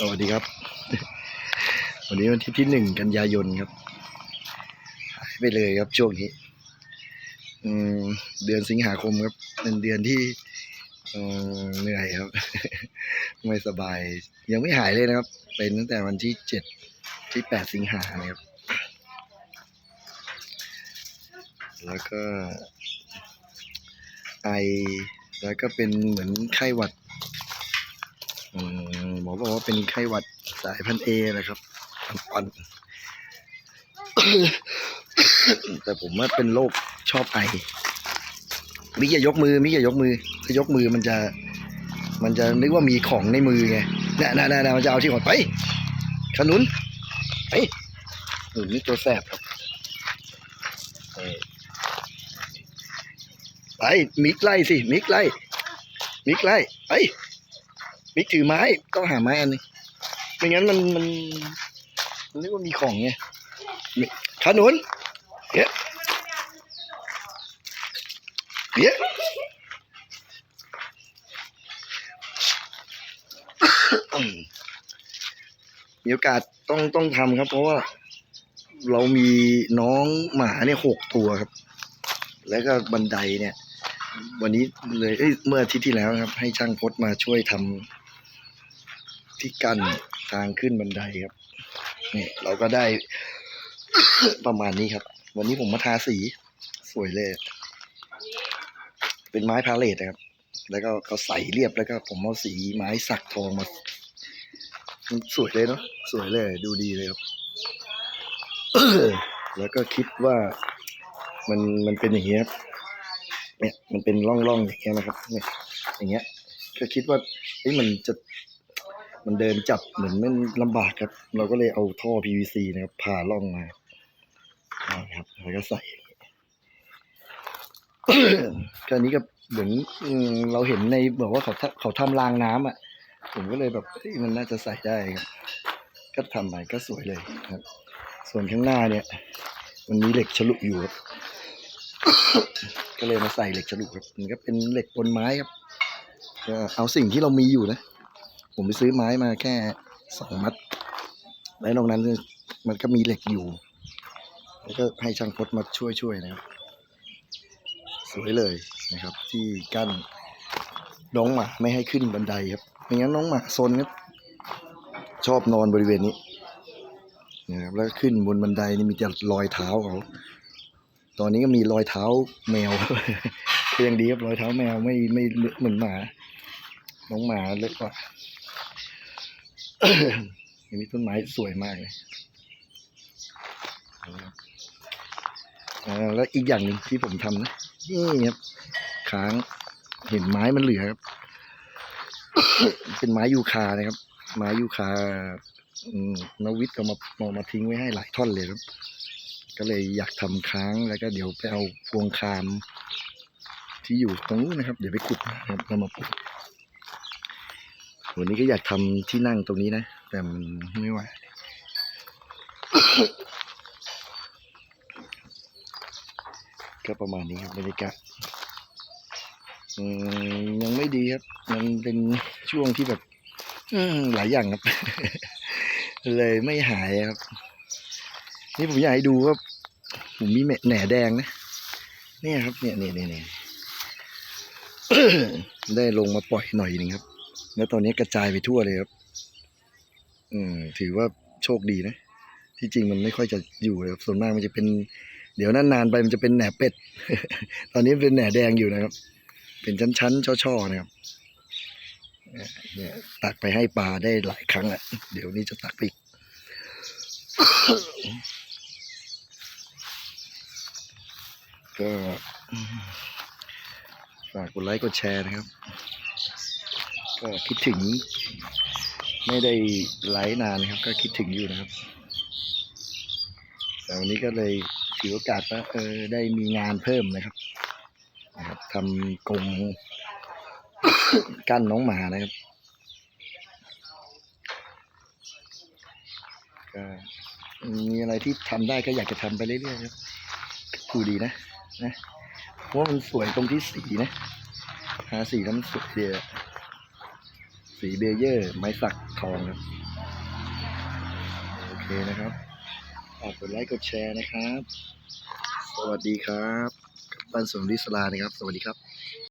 สวัสดีครับ วันนี้วันที่ที่หนึ่งกันยายนครับหายไปเลยครับช่วงนี้เดือนสิงหาคมครับ เป็นเดือนที่เหนื่อยครับ ไม่สบาย ยังไม่หายเลยนะครับ เป็นตั้งแต่วันที่เจ็ดที่แปดสิงหานะครับ แล้วก็ไอแล้วก็เป็นเหมือนไข้หวัด มอบอกว่าเป็นไข้หวัดสายพันเอนะครับอ่อนแต่ผมว่าเป็นโรคชอบไอมิกอย่ายกมือมิกอย่ายกมือถ้ายกมือมันจะ มันจะนึกว่ามีของในมือไงน่ะน่ะน่ะน่ะมันจะเอาที่ของไปขนุนไปหนุนนี่ตัวแสบครับเออไปมิกไล่สิมิกไล่มิกไล่ไป มิกถือไม้ต้องหาไม้อันนึงไม่งั้นมันมันมันเรียกว่ามีของไงขนุนเดี๋ยเยอืมมีโอกาสต้องต้องทำครับ เพราะว่า เรามีน้องหมาเนี่ยหกตัวครับ แล้วก็บันไดเนี่ย วันนี้เลยเอ้ยเมื่ออาทิตย์ที่แล้วครับ ให้ช่างพดมาช่วยทำ ที่กั้นทางขึ้นบันไดครับนี่เราก็ได้ ประมาณนี้ครับ วันนี้ผมมาทาสี สวยเลย เป็นไม้พาเลทนะครับ แล้วก็เขาใส่เรียบแล้วก็ผมเอาสีไม้สักทองมาสวยเลยเนาะสวยเลย ดูดีเลยครับแล้วก็คิดว่ามันมันเป็นอย่างเงี้ยเนี่ยมันเป็นร่องๆอย่างเงี้ยนะครับเนี่ยอย่างเงี้ยก็คิดว่าเฮ้ยมันจะ มันเดินจับเหมือนมันลำบากครับ เราก็เลยเอาท่อ PVC นะครับผ่าร่องมาครับแล้วก็ใส่ก็อันนี้ก็เหมือนเราเห็นในบอกว่าเขาทำเขาทำรางน้ำอะ ผมก็เลยแบบมันน่าจะใส่ได้ครับ ก็ทำไปก็สวยเลยครับ ส่วนข้างหน้าเนี่ย มันมีเหล็กฉลุอยู่ครับก็เลยมาใส่เหล็กฉลุครับ มันก็เป็นเหล็กบนไม้ครับก็เอาสิ่งที่เรามีอยู่นะ ผมไปซื้อไม้มาแค่สองมัด แล้วนอกนั้นมันก็มีเหล็กอยู่ แล้วก็ให้ช่างพดมาช่วยช่วยนะครับ สวยเลยนะครับ ที่กั้นน้องหมาไม่ให้ขึ้นบันไดครับไม่งั้นน้องหมาซนครับชอบนอนบริเวณนี้นะครับแล้วขึ้นบนบันไดนี่มีแต่รอยเท้าเขาตอนนี้ก็มีรอยเท้าแมวก็ยังดีครับรอยเท้าแมวไม่ไม่เหมือนหมา น้องหมาเล็กกว่า มีต้นไม้สวยมากเลยอ่าแล้วอีกอย่างหนึ่งที่ผมทำนะนี่ครับค้างเห็นไม้มันเหลือครับ เป็นไม้ยูคานะครับ ไม้ยูคาอืมนวิทย์ก็มามามาทิ้งไว้ให้หลายท่อนเลยครับ ก็เลยอยากทำค้างแล้วก็เดี๋ยวไปเอาพวงคาม ที่อยู่ตรงนู้นนะครับ เดี๋ยวไปขุดนะครับแล้วมาปลูก วันนี้ก็อยากทำที่นั่งตรงนี้นะ แต่มันไม่ไหวก็ประมาณนี้ครับบรรยากาศยังไม่ดีครับ มันเป็นช่วงที่แบบหลายอย่างครับ เลยไม่หายครับ นี่ผมอยากให้ดูว่าผมมีแหน่แดงนะเนี่ยครับ เนี่ยเนี่ยเนี่ยได้ลงมาปล่อยหน่อยหนึงครับ แล้วตอนนี้กระจายไปทั่วเลยครับ อืม ถือว่าโชคดีนะ ที่จริงมันไม่ค่อยจะอยู่เลยครับส่วนมากมันจะเป็น เดี๋ยวนานๆไปมันจะเป็นแหน่เป็ด ตอนนี้เป็นแหน่แดงอยู่นะครับ เป็นชั้นๆ ช่อๆ นะครับเนี่ยเนี่ยตักไปให้ปลาได้หลายครั้งอะเดี๋ยวนี้จะตักอีก ก็ฝากกดไลค์กดแชร์นะครับ ก็คิดถึง ไม่ได้ไลฟ์นานนะครับ ก็คิดถึงอยู่นะครับ แต่วันนี้ก็เลยถือโอกาสว่าเออได้มีงานเพิ่มนะครับนะครับทำกรงกั้นน้องหมานะครับก็มีอะไรที่ทำได้ก็อยากจะทำไปเรื่อยๆครับดูดีนะนะเพราะว่ามันสวยตรงที่สีนะทาสีแล้วมันสวยเดียว สีเบเยอร์ ไม้สักทองครับ โอเคนะครับฝากกดไลค์กดแชร์นะครับ สวัสดีครับ กัปตันสุนทริสลานะครับ สวัสดีครับ